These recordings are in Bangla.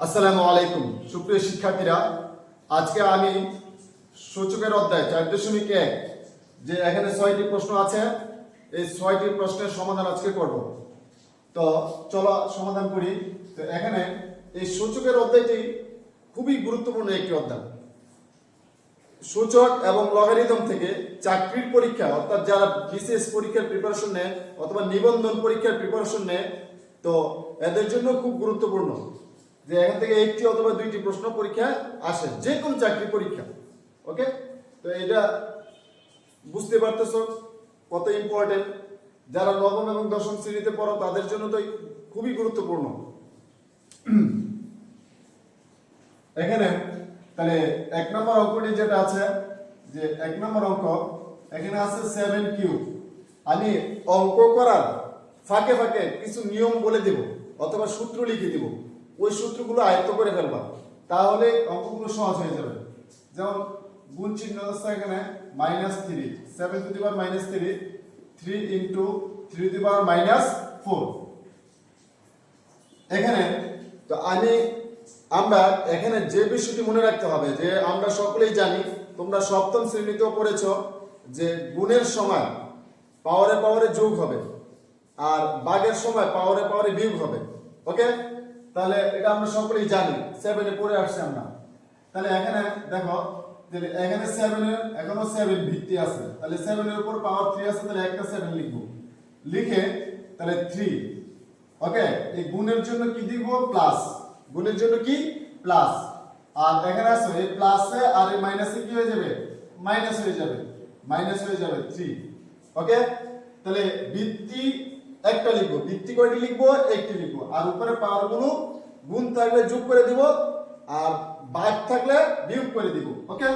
আসসালামু আলাইকুম। সুপ্রিয় শিক্ষার্থীরা, আজকে আমি সূচকের অধ্যায় চার দশমিক এক, যে এখানে ছয়টি প্রশ্ন আছে, এই ছয়টি প্রশ্নের সমাধান আজকে করব। তো চলো সমাধান করি। তো এখানে এই সূচকের অধ্যায়টি খুবই গুরুত্বপূর্ণ একটি অধ্যায়। সূচক এবং লগারিদম থেকে চাকরির পরীক্ষা, অর্থাৎ যারা বিশেষ পরীক্ষার প্রিপারেশন নেয় অথবা নিবন্ধন পরীক্ষার প্রিপারেশন নেয়, তো এদের জন্য খুব গুরুত্বপূর্ণ। যে এখান থেকে একটি অথবা দুইটি প্রশ্ন পরীক্ষা আসে, যে কোনো চাকরি পরীক্ষা, ওকে? তো এটা বুঝতে পারতেছো কত ইম্পর্টেন্ট যারা নবম এবং দশম শ্রেণীতে পড়ো, তাদের জন্য তো খুবই গুরুত্বপূর্ণ। এখানে তাহলে এক নম্বর অঙ্কটি যেটা আছে, যে এক নম্বর অঙ্ক, এখানে আছে সেভেন কিউ। আমি অঙ্ক করার ফাঁকে ফাঁকে কিছু নিয়ম বলে দেব, অথবা সূত্র লিখে দিব। ওই সূত্রগুলো আয়ত্ত করে ফেলবা, তাহলে অঙ্কগুলো সহজ হয়ে যাবে। যেমন গুণ চিহ্ন আছে এখানে minus three seven to the power minus three three into three to the power minus four এখানে, তো আমি, আমরা এখানে যে বিষয়টি মনে রাখতে হবে, যে আমরা সকলেই জানি, তোমরা সপ্তম শ্রেণীতেও পড়েছ, যে গুণের সময় পাওয়ারে পাওয়ারে যোগ হবে, আর বাঘের সময় পাওয়ারে পাওয়ারে বিয়োগ হবে ওকে তাহলে এটা আমরা সকলেই জানি সেভেনে পড়ে আসছি আমরা। তাহলে এখানে দেখো তাহলে এখানে সেভেনের এখনও সেভেন ভিত্তি আছে। তাহলে সেভেনের উপর পাওয়ার থ্রি আছে, তাহলে একটা সেভেন লিখব। লিখে তাহলে থ্রি ওকে এই গুণের জন্য কি দিব প্লাস গুণের জন্য কি? প্লাস আর এখানে আছে এই প্লাসে আর এই মাইনাসে কি হয়ে যাবে? মাইনাস হয়ে যাবে। মাইনাস হয়ে যাবে থ্রি ওকে তাহলে বৃত্তি একটা লিখব, ভিত্তি কয়টি লিখব, একটি লিখব। আর উপরে পাওয়ারগুলো গুণ থাকলে যোগ করে দিব, আর ভাগ থাকলে বিয়োগ করে দিব ওকে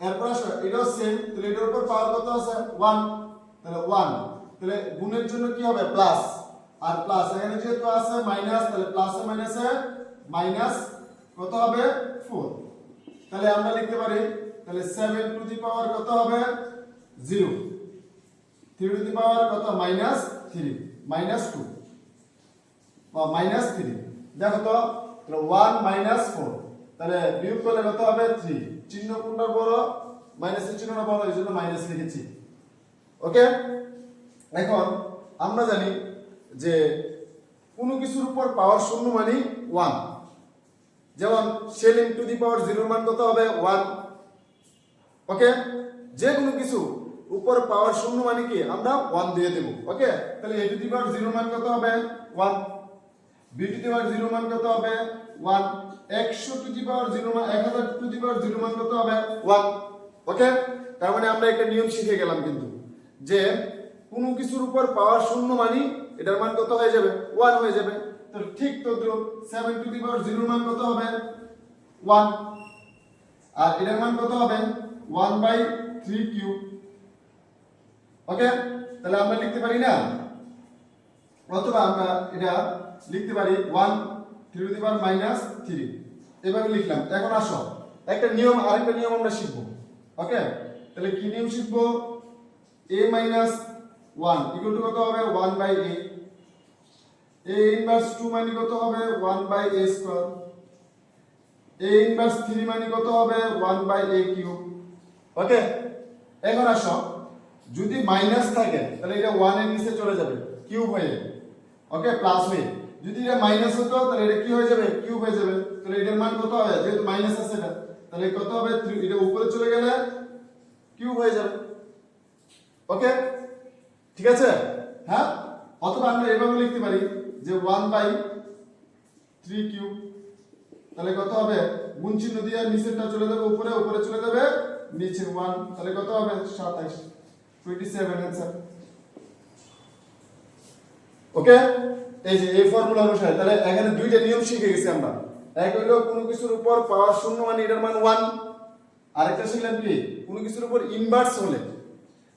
এরপর এটাও সেম তাহলে এটার উপর পাওয়ার কত আছে? ওয়ান তাহলে ওয়ান তাহলে গুণের জন্য কি হবে? প্লাস আর প্লাস এখানে যেহেতু আছে মাইনাস তাহলে প্লাসে মাইনাসে মাইনাস কত হবে? ফোর তাহলে আমরা লিখতে পারি, তাহলে সেভেন টু দি পাওয়ার কত হবে? Zero three to the power কত? Minus three minus two minus three দেখো তো ওয়ান মাইনাস ফোর তাহলে বিয়োগ করলে কত হবে? থ্রি চিহ্ন কোনটা বড়? মাইনাসের চিহ্নটা বড়, এই জন্য মাইনাস লিখেছি। ওকে এখন আমরা জানি যে কোনো কিছুর উপর পাওয়ার শূন্য মানে ওয়ান যেমন সেলিং টু দি পাওয়ার জিরোর মান কত হবে? ওয়ান ওকে যে কোনো কিছু উপর পাওয়ার শূন্য মানে কি? আমরা ওয়ান দিয়ে দেবো। ওকে তাহলে A to the power zero মান কত হবে? One B to the power zero মান কত হবে? ওয়ান একশো টু দি পাওয়ার জিরো মান, এক হাজার টু দি পাওয়ার জিরো মান কত হবে? ওয়ান ওকে তার মানে আমরা একটা নিয়ম শিখে গেলাম কিন্তু, যে কোনো কিছুর উপর পাওয়ার শূন্য মানি এটার মান কত হয়ে যাবে? ওয়ান হয়ে যাবে। তো ঠিক তো সেভেন টু দি পাওয়ার জিরোর মান কত হবে? ওয়ান আর এটার মান কত হবে? One by three cube okay তাহলে আমরা লিখতে পারি না? অথবা আমরা এটা লিখতে পারি one three two power minus three এভাবে লিখলাম। এখন আসো। একটা নিয়ম, আরেকটা নিয়ম আমরা শিখব। ওকে তাহলে কি নিয়ম শিখব? A minus one equal to কত হবে? One by A A inverse two মানে কত হবে? One by A square A inverse three মানে কত হবে? One by A cube okay এখন আসো। যদি মাইনাস থাকে, তাহলে এটা ওয়ানের নিচে চলে যাবে কিউব হয়ে যাবে। ওকে প্লাস হয়ে। যদি এটা মাইনাস হতো, তাহলে এটা কি হয়ে যাবে? কিউব হয়ে যাবে। তাহলে এটার মান কত হবে? যেহেতু মাইনাস আছে এটা, তাহলে কত হবে? এটা উপরে চলে গেলে কিউব হয়ে যাবে। ওকে ঠিক আছে? হ্যাঁ? অথবা আমরা এভাবে লিখতে পারি যে ওয়ান বাই থ্রি কিউব তাহলে কত হবে? গুণ চিহ্ন দিয়ে নিচেরটা চলে যাবে উপরে উপরে চলে যাবে নিচে ওয়ান তাহলে কত হবে? সাতাইশ টোয়েন্টি সেভেন অ্যান্সার ওকে এই যে, এই ফর্মুলা অনুসারে, তাহলে এখানে দুইটা নিয়ম শিখে গেছি আমরা। এক হইল, কোনো কিছুর উপর পাওয়ার শূন্য মানে এটার মান ওয়ান আরেকটা শিখলাম কি? কোনো কিছুর উপর ইনভার্স হলে।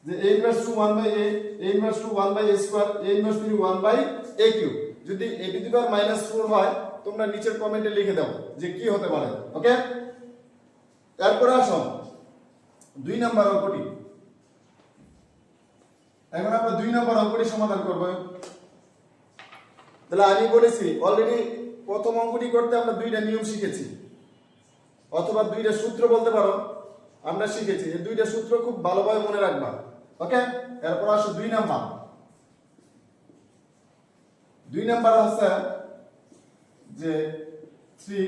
যে a inverse two one by A a inverse two one by A square a inverse two one by A cube যদি A to the power four হয়, তোমরা নিচের কমেন্টে লিখে দাও, যে কি হতে পারে। ওকে এরপরে আসো। দুই নাম্বার অঙ্কটি। এখন আমরা দুই নম্বর অঙ্কটি সমাধান করব। তাহলে আমি বলেছি অলরেডি প্রথম অঙ্কটি করতে আমরা দুইটা নিয়ম শিখেছি। অথবা দুইটা সূত্র বলতে পারো, আমরা শিখেছি এই দুইটা সূত্র খুব ভালোভাবে মনে রাখবা। ওকে এরপর আসো দুই নাম্বার। দুই নাম্বার হচ্ছে যে three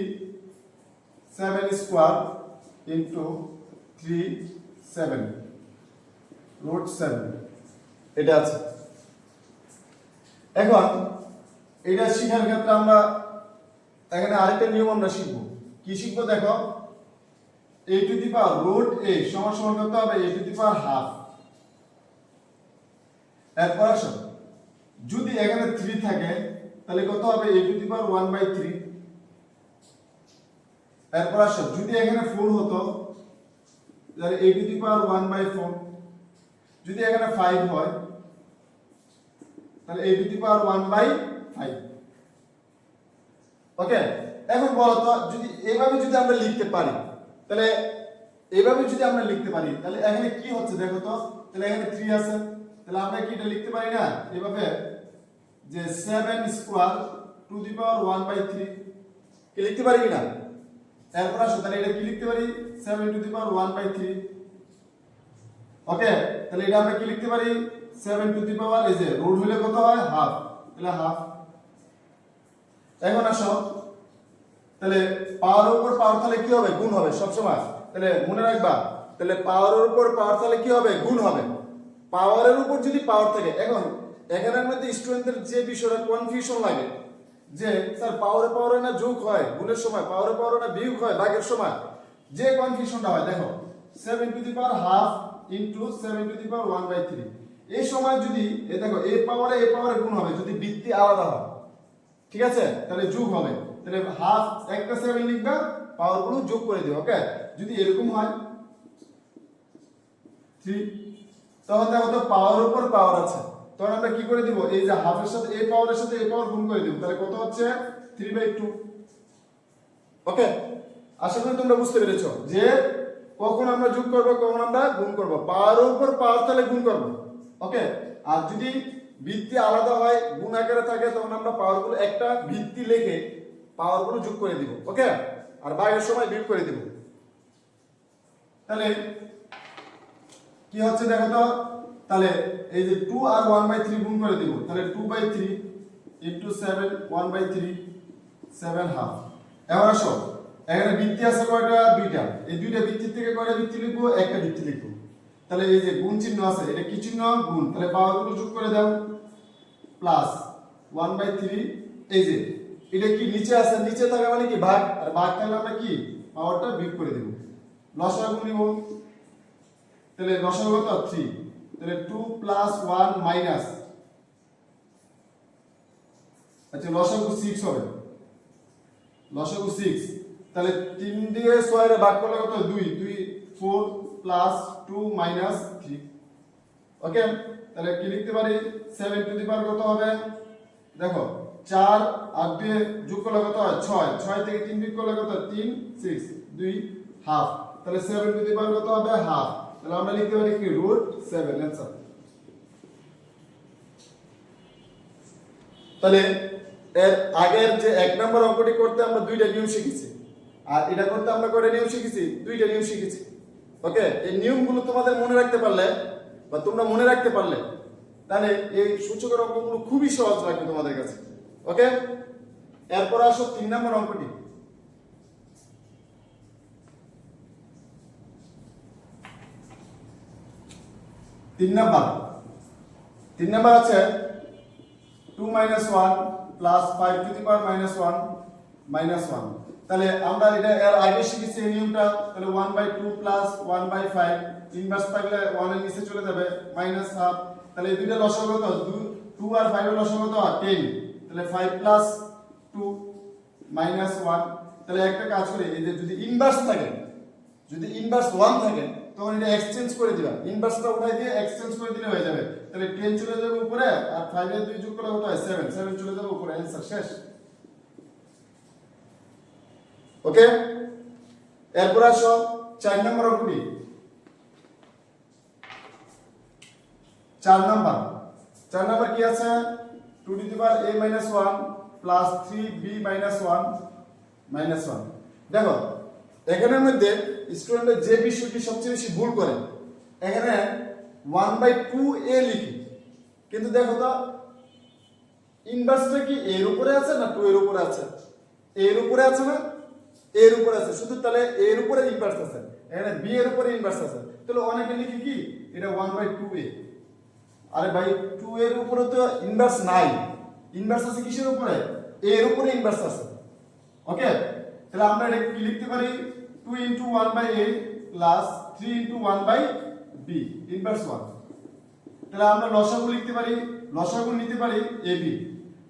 seven square into three seven root seven এটা আছে। এখন, এটা শেখার ক্ষেত্রে আমরা এখানে আরেকটা নিয়ম আমরা শিখব। কি শিখব দেখো? এ টু দি পাওয়ার রুট এ সমান সমান করতে হবে A to the power half এরপর আসো। যদি এখানে থ্রি থাকে, তাহলে কত হবে? A to the power one by three এরপর আসো। যদি এখানে ফোর হতো, তাহলে A to the power one by four যদি এখানে ফাইভ হয়, তাহলে A to the power one by five okay এখন বলো তো যদি এইভাবে যদি আমরা লিখতে পারি, তাহলে এইভাবে যদি আমরা লিখতে পারি, তাহলে এখানে কি হচ্ছে দেখো তো? তাহলে এখানে থ্রি আছে। তাহলে আমরা কি এটা লিখতে পারি না? এভাবে যে seven square to the power one by three কি লিখতে পারি কিনা? এরপর আসো, তাহলে এটা কি লিখতে পারি? Seven to the power one by three okay তাহলে এটা আমরা কি লিখতে পারি? সেভেন টু দি পাওয়ার এই যে রুট হলে কত হয়? হাফ তাহলে হাফ এখন আসো। তাহলে পাওয়ার উপর পাওয়ার তাহলে কি হবে? গুণ হবে সব সময় তাহলে মনে রাখবা, তাহলে পাওয়ারের উপর পাওয়ার তাহলে কি হবে? গুণ হবে। পাওয়ারের উপর যদি পাওয়ার থাকে, এখন এখানের মধ্যে স্টুডেন্টদের যে বিষয়টা কনফিউশন লাগে, যে স্যার পাওয়ারে পাওয়ারে না যোগ হয়, গুণের সময় পাওয়ারে পাওয়ারে না বিয়োগ হয়, ভাগের সময়, যে কনফিউশনটা হয়, দেখো seven to the power half into seven to the power one by three এই সময় যদি এ দেখো এ পাওয়ারে এ পাওয়ারে গুণ হবে, যদি বৃত্তি আলাদা হয়, ঠিক আছে? তাহলে যোগ হবে। তাহলে হাফ একটা সেভেন লিখবা পাওয়ারগুলো যোগ করে দিও ওকে যদি এরকম হয় থ্রি তখন দেখো পাওয়ার উপর পাওয়ার আছে। তখন আমরা কি করে দিব? এই যে হাফের সাথে, এই পাওয়ারের সাথে এই পাওয়ার গুণ করে দিব। তাহলে কত হচ্ছে? থ্রি বাই টু ওকে আশা করি তোমরা বুঝতে পেরেছ যে কখন আমরা যোগ করব, কখন আমরা গুণ করব? পাওয়ার উপর পাওয়ার তাহলে গুণ করব। ওকে আর যদি ভিত্তি আলাদা হয়, গুণ আকারে থাকে, তখন আমরা পাওয়ারগুলো একটা ভিত্তি লিখে পাওয়ারগুলো যোগ করে দিব। ওকে আর বাইরের সময় বিয়োগ করে দিব। তাহলে কি হচ্ছে দেখো তো? তাহলে এই যে টু আর ওয়ান বাই থ্রি গুণ করে দিব। তাহলে two by three into seven one by three seven half এবার আসো। এখানে বৃত্তি আছে কয়টা? দুইটা। এই দুইটা বৃত্তি থেকে কয়টা বৃত্তি লিখব? একটা বৃত্তি লিখব। তাহলে এই যে গুণ চিহ্ন আছে, এটা কি চিহ্ন? গুণ। তাহলে পাওয়ারগুলো যোগ করে দাও। প্লাস ওয়ান বাই থ্রি এই যে, এটা কি নিচে আছে? নিচে থাকা মানে কি ভাগ? আর ভাগ থাকলে আমরা কি? পাওয়ারটা বিয়োগ করে দেব। লসাগু নিব। তাহলে লসাগু কত? থ্রি তাহলে টু প্লাস ওয়ান মাইনাস আচ্ছা লসাগু সিক্স হবে। লসাগু সিক্স তাহলে তিন দিয়ে ছয়ের ভাগ করলে কত দুই। দুই four plus two minus three okay তাহলে কি লিখতে পারি? সেভেন টু দি পাওয়ার কত হবে? দেখো, চার আর দুই যোগ করলে কত হয়? ছয়। ছয় থেকে তিন বিয়োগ করলে কত তিন সিক্স দুই হাফ তাহলে সেভেন টু দি পাওয়ার কত হবে? হাফ তাহলে আমরা লিখতে পারি কি? রুট সেভেন অ্যান্সার তাহলে এর আগের যে এক নম্বর অঙ্কটি করতে আমরা দুইটা নিয়ম শিখেছি। আর এটা করতে আমরা কয়টা নিয়ম শিখেছি? দুইটা নিয়ম শিখেছি। ওকে এই নিয়মগুলো তোমাদের মনে রাখতে পারলে বা তোমরা মনে রাখতে পারলে, তাহলে এই সূচকের অঙ্কগুলো খুবই সহজ লাগবে তোমাদের কাছে। ওকে এরপর আসো তিন নম্বর অঙ্কটি। তিন নাম্বার। তিন নাম্বার আছে two minus one plus five to the power minus one minus one তাহলে আমরা এটা এর আগে শিখেছি এই নিয়মটা, তাহলে one by two plus one by five inverse থাকলে ওয়ানের নিচে চলে যাবে মাইনাস হাফ তাহলে এই দুইটা লসাগু কত? টু আর ফাইভ এর লসাগু কত? টেন তাহলে five plus two minus one তাহলে একটা কাজ করি, এই যে যদি ইনভার্স থাকে, যদি ইনভার্স ওয়ান থাকে, তখন এটা এক্সচেঞ্জ করে দিবা ইনভার্সটা উঠাই দিয়ে এক্সচেঞ্জ করে দিলে হয়ে যাবে, তাহলে টেন চলে যাবে উপরে, আর ফাইভ এর দুই যোগ করলে কত হয়? সেভেন সেভেন চলে যাবে উপরে অ্যান্সার শেষ। ওকে? এরপর আসো, চার নম্বর অঙ্কটি। চার নাম্বার। চার নাম্বার কি আছে? Two to the a minus one plus three b minus one minus one দেখো, এখানের মধ্যে স্টুডেন্টের যে বিষয়টি সবচেয়ে বেশি ভুল করে, এখানে ওয়ান বাই টু এ লিখি। কিন্তু দেখো তো ইনভার্সটা কি এর উপরে আছে না টু এর উপরে আছে? এর উপরে আছে না? এর উপরে আছে, শুধু তাহলে এর উপরে ইনভার্স আছে, এখানে বি এর উপরে ইনভার্স আছে। তাহলে অনেকে লিখি কি? এটা ওয়ান বাই টু এ আরে ভাই টু এর উপরে তো ইনভার্স নাই। ইনভার্স আছে কিসের উপরে? এ এর উপরে ইনভার্স আছে। ওকে তাহলে আমরা এটা কি লিখতে পারি? Two into one by a plus three into one by b inverse one তাহলে আমরা লসাগু লিখতে পারি, লসাগু নিতে পারি এ বি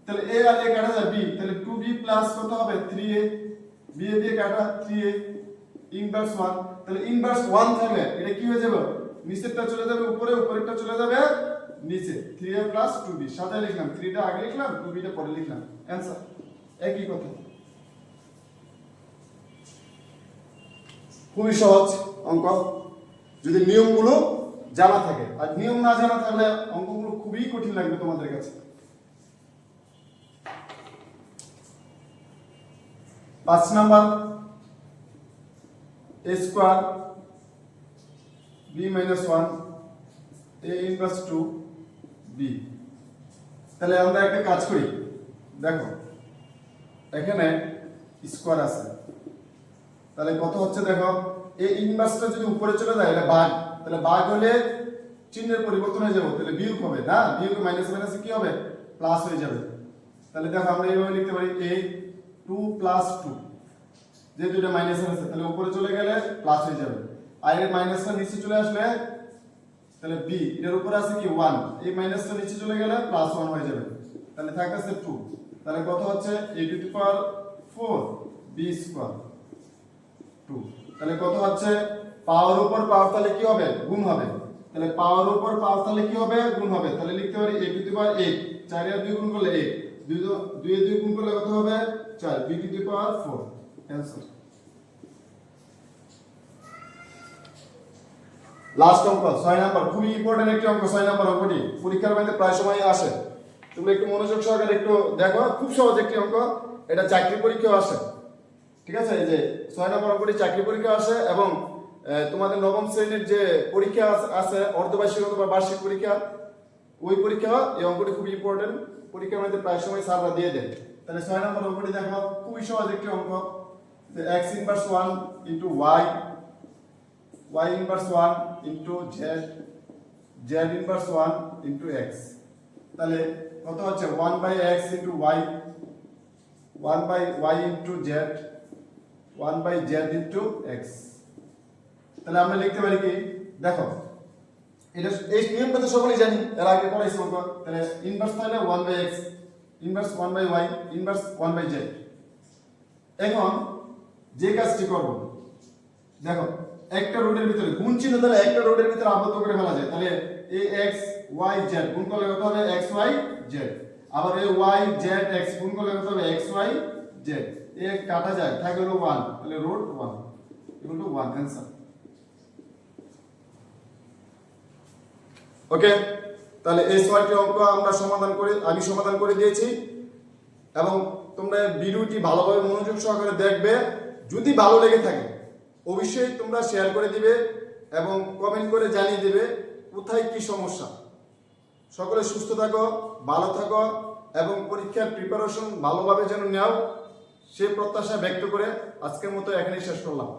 তাহলে এ আর এ কাটা যায় বি তাহলে টু বি প্লাস কত হবে? থ্রি এ বি এ দিয়ে কাটা থ্রি এ ইনভার্স ওয়ান তাহলে ইনভার্স ওয়ান থাকলে এটা কি হয়ে যাবে? নিচেরটা চলে যাবে উপরে, উপরেরটা চলে যাবে নিচে। Three a plus two b সাথে লিখলাম থ্রিটা আগে লিখলাম টু বিটা পরে লিখলাম। অ্যান্সার একই কথা। খুবই সহজ অঙ্ক। যদি নিয়মগুলো জানা থাকে। আর নিয়ম না জানা থাকলে অঙ্কগুলো খুবই কঠিন লাগবে তোমাদের কাছে। পাঁচ number a square b minus one a inverse two b তাহলে আমরা একটা কাজ করি, দেখো, এখানে স্কোয়ার আছে। তাহলে কত হচ্ছে দেখো এই ইনভার্সটা যদি উপরে চলে যায় এটা ভাগ তাহলে ভাগ হলে চিহ্নের পরিবর্তন হয়ে যাবে, তাহলে বিয়োগ হবে, না? বিয়োগ মাইনাস মাইনাস কি হবে? প্লাস হয়ে যাবে। তাহলে দেখো আমরা এইভাবে লিখতে পারি এ টু প্লাস টু। যেহেতু এটা মাইনাস আছে, তাহলে উপরে চলে গেলে প্লাস হয়ে যাবে। আর এর মাইনাসটা নিচে চলে আসলে, তাহলে বি এর উপরে আছে কি ওয়ান এই মাইনাসটা নিচে চলে গেলে প্লাস ওয়ান হয়ে যাবে। তাহলে থাকতেছে টু তাহলে কত হচ্ছে? A to the four b square two তাহলে কত হচ্ছে? পাওয়ার উপর পাওয়ার তাহলে কি হবে? গুণ হবে। তাহলে পাওয়ার উপর পাওয়ার তাহলে কি হবে? গুণ হবে। তাহলে লিখতে পারি এ টু দি পাওয়ার এইট চার দুই গুণ করলে এইট দুই দুই দুই গুণ করলে কত হবে? চার। B to the power four answer last অঙ্ক, ছয় নাম্বার। খুবই ইম্পর্টেন্ট একটি অঙ্ক, ছয় নাম্বার অঙ্কটি। পরীক্ষার মধ্যে প্রায় সময় আসে। তোমরা একটু মনোযোগ সহকারে একটু দেখো। খুব সহজ একটি অঙ্ক। এটা চাকরি পরীক্ষাও আসে। ঠিক আছে? এই যে ছয় নম্বর অঙ্কটি চাকরি পরীক্ষা আসে এবং তোমাদের নবম শ্রেণির যে পরীক্ষা আছে অর্ধবার্ষিক অথবা বার্ষিক পরীক্ষা, ওই পরীক্ষা, এই অঙ্কটি খুবই ইম্পর্টেন্ট পরীক্ষার মধ্যে প্রায় সময় সাররা দিয়ে দেয় তাহলে ছয় নম্বর অঙ্কটি দেখো, খুবই সহজ একটি অঙ্ক। যে x inverse one into y y inverse one into z z inverse one into x তাহলে কত হচ্ছে? One by x into y one by y into z one by z into x তাহলে আমরা লিখতে পারি কি? দেখো এটা এই নিয়মটা তো সকলেই জানি। এর আগে পড়াইছি অঙ্ক তাহলে ইনভার্স তাহলে one by x inverse one by y inverse one by z এখন যে কাজটি করব, দেখো, একটা রোডের ভিতরে গুণ চিহ্ন তাহলে একটা রোডের ভিতরে আবদ্ধ করে ফেলা যায়। তাহলে এ এক্স ওয়াই জেড গুণ করলে কত হবে? এক্স ওয়াই জেড আবার এ ওয়াই জেড এক্স গুণ করলে কত হবে? এক্স ওয়াই জেড এ কাটা যায়, থাকে হলো ওয়ান তাহলে road one two one okay তাহলে এই ছয়টি অঙ্ক আমরা সমাধান করে, আমি সমাধান করে দিয়েছি। এবং তোমরা ভিডিওটি ভালোভাবে মনোযোগ সহকারে দেখবে। যদি ভালো লেগে থাকে, অবশ্যই তোমরা শেয়ার করে দিবে এবং কমেন্ট করে জানিয়ে দেবে কোথায় কি সমস্যা। সকলে সুস্থ থাকো, ভালো থাকো এবং পরীক্ষার প্রিপারেশন ভালোভাবে যেন নেও, সে প্রত্যাশা ব্যক্ত করে আজকের মতো এখানেই শেষ করলাম।